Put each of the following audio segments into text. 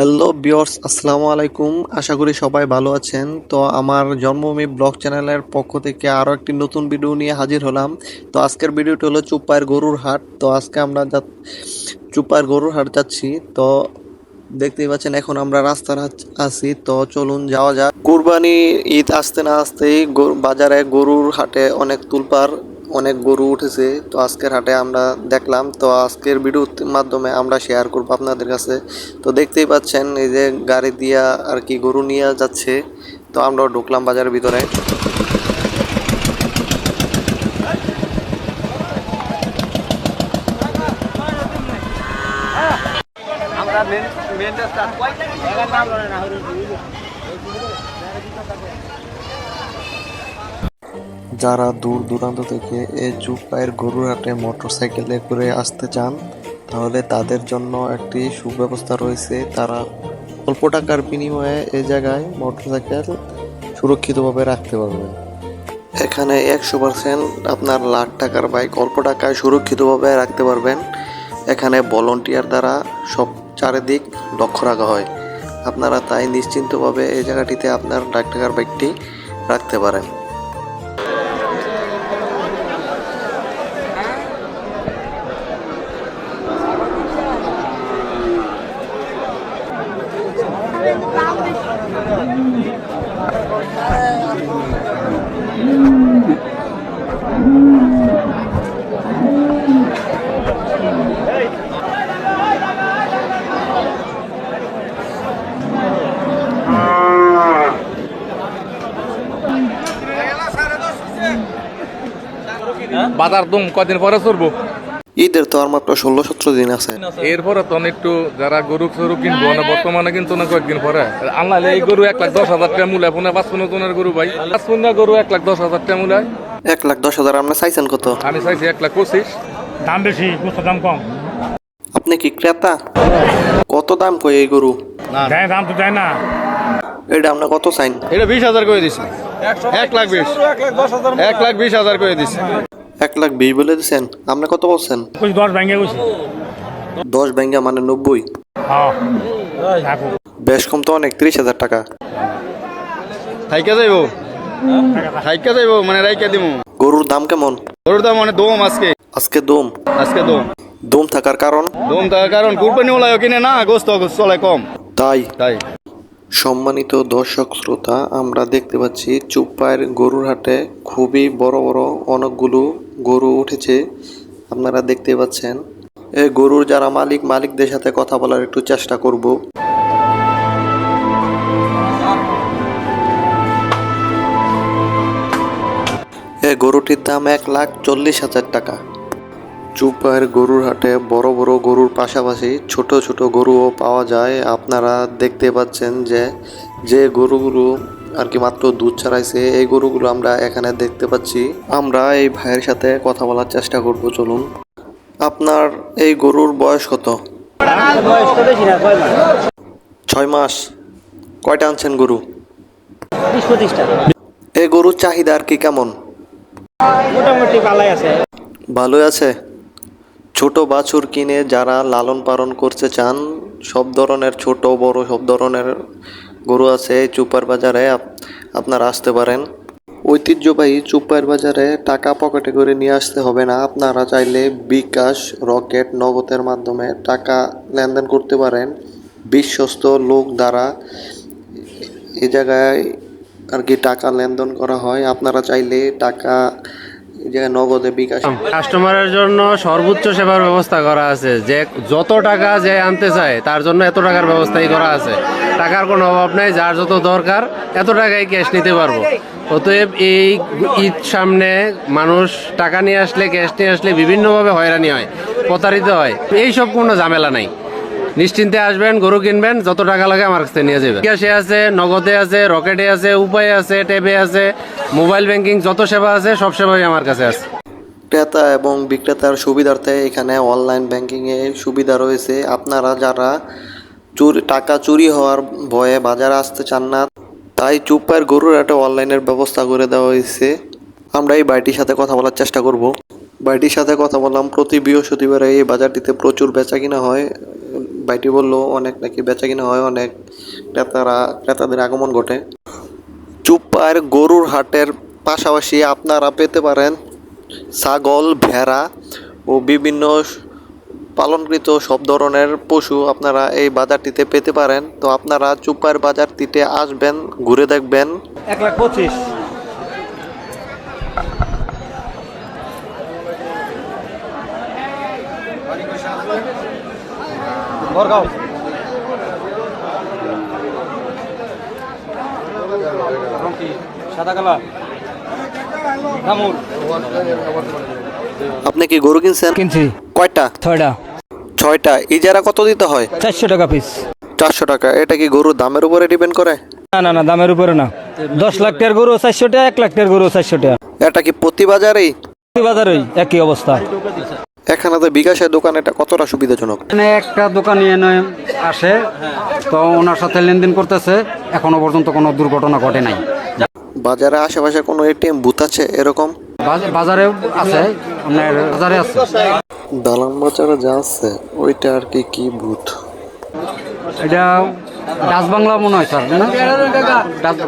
Hello বিয়র্স আসসালামু আলাইকুম। আশা করি সবাই ভালো আছেন। তো আমার জন্মভূমি ব্লগ চ্যানেলের পক্ষ থেকে আরও একটি নতুন ভিডিও নিয়ে হাজির হলাম। তো আজকের ভিডিওটি হলো চুপায়ের গরুর হাট। তো আজকে আমরা যা চুপায়ের গরুর হাট যাচ্ছি। তো দেখতেই পাচ্ছেন, এখন আমরা রাস্তার আছি। তো চলুন যাওয়া যাক। কুরবানি ঈদ আসতে না আসতেই বাজারে গরুর হাটে অনেক তুলপার অনেক গরু উঠেছে, তো আজকের হাটে আমরা দেখলাম, তো আজকের ভিডিওর মাধ্যমে আমরা শেয়ার করব আপনাদের কাছে। তো দেখতেই পাচ্ছেন, এই যে গাড়ি দিয়া আর কি গরু নিয়ে যাচ্ছে, তো আমরাও ঢুকলাম বাজারের ভিতরে। যারা দূর দূরান্ত থেকে এই গরুর হাটে মোটরসাইকেলে করে আসতে চান, তাহলে তাদের জন্য একটি সুব্যবস্থা রয়েছে। তারা অল্প টাকার বিনিময়ে এই জায়গায় মোটরসাইকেল সুরক্ষিতভাবে রাখতে পারবেন এখানে একশো পার্সেন্ট আপনার লাখ টাকার বাইক অল্প টাকায় সুরক্ষিতভাবে রাখতে পারবেন। এখানে ভলন্টিয়ার দ্বারা সব চারিদিক লক্ষ্য রাখা হয়। আপনারা তাই নিশ্চিন্তভাবে এই জায়গাটিতে আপনার লাখ টাকার বাইকটি রাখতে পারেন। বাজার দুম কদিন পরে চড়বো? ঈদের তো আর মাত্র ষোলো সতেরো দিন আছে। এরপরে তখন একটু যারা গরু সরু কিনবো না বর্তমানে কিন্তু না কয়েকদিন পরে। আনলাইলে এই গরু এক লাখ দশ হাজার টাকা মূল্য পুনে পাঁচ পনেরো গরু ভাই। পাঁচ পনেরো গরু এক লাখ দশ হাজার টাকা মূল্য। এক লাখ দশ হাজার আপনি চাইছেন কত? আমি চাইছি এক লাখ পঁচিশ। দাম বেশি দাম কম। আপনি কি ক্রেতা? কত দাম কই এই গরু? দেয় দাম তো দেয় না। এটা আপনার কত চাইন? এটা বিশ হাজার করে দিছে। এক লাখ বিশ। এক লাখ বিশ হাজার করে দিছে। এক লাখ বিশ বলে দিচ্ছেন আপনি কত বলছেন? দশ ভেঙে গেছি। দশ ব্যাঙ্গা মানে নব্বই। হ্যাঁ বেশ কম তো অনেক ত্রিশ হাজার টাকা। থাইকা যাইব? থাইকা যাইব? মানে রাইকা দিব গরুর দাম কেমন? গরুর দাম মানে দম আজকে। আজকে দম? আজকে দম। দম থাকার কারণ? দম থাকার কারণ কুরবানি ওলাই কিনে না গোস্ত চলে কম। তাই? তাই। সম্মানিত দর্শক শ্রোতা, আমরা দেখতে পাচ্ছি চুপ্পায়ের গরুর হাটে খুবই বড় বড় অনেকগুলো গরু উঠেছে। আপনারা দেখতে পাচ্ছেন, এই গরুর যারা মালিক, মালিকদের সাথে কথা বলার একটু চেষ্টা করব। এই গরুটির দাম এক লাখ চল্লিশ হাজার টাকা। চুপায়ের গরুর হাটে বড় বড় গরুর পাশাপাশি ছোট ছোট গরুও পাওয়া যায়। আপনারা দেখতে পাচ্ছেন যে যে গরুগুলো আর কি মাত্র দুধ ছাড়াইছে এই গরুগুলো আমরা এখানে দেখতে পাচ্ছি। আমরা এই ভাইয়ের সাথে কথা বলার চেষ্টা করব চলুন। আপনার এই গরুর বয়স কত? ছয় মাস। কয়টা আনছেন গরু? এই গরুর চাহিদা আর কি কেমন? মোটামুটি ভালোই আছে। ভালোই আছে? ছোট বাছুর কিনে যারা লালন পালন করতে চান, সব ধরনের ছোট, বড়, সব ধরনের গরু আছে চুপার বাজারে, আপ- আপনারা আসতে পারেন। ঐতিহ্যবাহী চুপার বাজারে টাকা পকেটে করে নিয়ে আসতে হবে না। আপনারা চাইলে বিকাশ, রকেট নগদের মাধ্যমে টাকা লেনদেন করতে পারেন। বিশ্বস্ত লোক দ্বারা এ জায়গায় আর কি টাকা লেনদেন করা হয়। আপনারা চাইলে টাকা নগদে বিকাশ। কাস্টমারের জন্য সর্বোচ্চ সেবার ব্যবস্থা করা আছে। যে যত টাকা যে আনতে চায়, তার জন্য এত টাকার ব্যবস্থাই করা আছে। টাকার কোনো অভাব নেই, যার যত দরকার, এত টাকায় ক্যাশ নিতে পারব। অতএব এই ঈদ সামনে মানুষ টাকা নিয়ে আসলে ক্যাশ নিয়ে আসলে বিভিন্নভাবে হয়রানি হয়, প্রতারিত হয়। এইসব কোনো ঝামেলা নাই। নিশ্চিন্তে আসবেন, গরু কিনবেন, যত টাকা লাগে আমার কাছে নিয়ে যাবেন। ক্যাশে আছে, নগদে আছে, রকেটে আছে, উপায়ে আছে, ট্যাবে আছে, মোবাইল ব্যাংকিং যত সেবা আছে, সব সেবাই আমার কাছে আছে। ক্রেতা এবং বিক্রেতার সুবিধার্থে এখানে অনলাইন ব্যাংকিংয়ে সুবিধা রয়েছে। আপনারা যারা চুরি, টাকা চুরি হওয়ার ভয়ে বাজারে আসতে চান না, তাই চুপায়ের গরুর একটা অনলাইনের ব্যবস্থা করে দেওয়া হয়েছে। আমরা এই বাড়িটির সাথে কথা বলার চেষ্টা করব। বাড়িটির সাথে কথা বললাম, প্রতি বৃহস্পতিবারে এই বাজারটিতে প্রচুর বেচা কিনা হয়। ভাইটি বলল, অনেক নাকি বেচা কিনা হয়, অনেক ক্রেতারা, ক্রেতাদের আগমন ঘটে। চুপ্পার গরুর হাটের পাশাপাশি আপনারা পেতে পারেন ছাগল, ভেড়া ও বিভিন্ন পালনকৃত সব ধরনের পশু আপনারা এই বাজারটিতে পেতে পারেন। তো আপনারা চুপ্পার বাজারটিতে আসবেন, ঘুরে দেখবেন। এক লাখ পঁচিশ। বরগাঁও। সাদা কালা ধামুর আপনি কি গরু কিনছেন? কিনছি। কয়টা? ছয়টা। ছয়টা। ইজারা কত দিতে হয়? চারশো টাকা পিস চারশো টাকা। এটা কি গরুর দামের উপরে ডিপেন্ড করে? না না না দামের উপরে না। দশ লাখ টাকার গরু চারশো টাকা এক লাখ টাকার গরু চারশো টাকা। এটা কি প্রতি বাজারেই? বাজারই একই অবস্থা। এখানে তো বিকাশের দোকান এটা কতটা সুবিধাজনক? এখানে একটা দোকানি এনে আসে তো ওনার সাথে লেনদেন করতেছে এখনও পর্যন্ত কোনো দুর্ঘটনা ঘটে নাই। বাজারে আশেপাশে কোনো এটিএম বুথ আছে এরকম? বাজ- বাজারে আছে আপনার বাজারে আছে? দালান বাজারে যা আছে ওইটা আর কি কি বুথ? এটা ডাচ বাংলা মনে হয় স্যার না? ডাচ-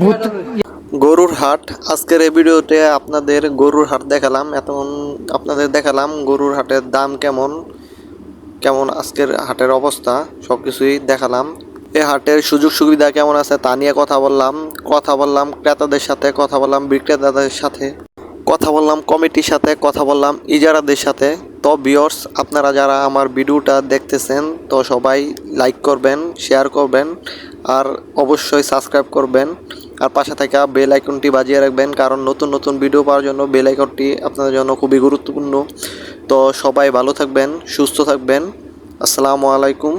ভূত গরুর হাট। আজকের এই ভিডিওতে আপনাদের গরুর হাট দেখালাম। এখন আপনাদের দেখালাম গরুর হাটের দাম কেমন কেমন আজকের হাটের অবস্থা সব কিছুই দেখালাম। এই হাটের সুযোগ সুবিধা কেমন আছে তা নিয়ে কথা বললাম। কথা বললাম ক্রেতাদের সাথে, কথা বললাম বিক্রেতাদের সাথে, কথা বললাম কমিটির সাথে, কথা বললাম ইজারাদের সাথে। তো বিয়র্স আপনারা যারা আমার ভিডিওটা দেখতেছেন, তো সবাই লাইক করবেন শেয়ার করবেন, আর অবশ্যই সাবস্ক্রাইব করবেন। আর পাশে থাকা বেল আইকনটি বাজিয়ে রাখবেন, কারণ নতুন নতুন ভিডিও পাওয়ার জন্য বেল আইকনটি আপনাদের জন্য খুবই গুরুত্বপূর্ণ। তো সবাই ভালো থাকবেন, সুস্থ থাকবেন। আসসালামু আলাইকুম।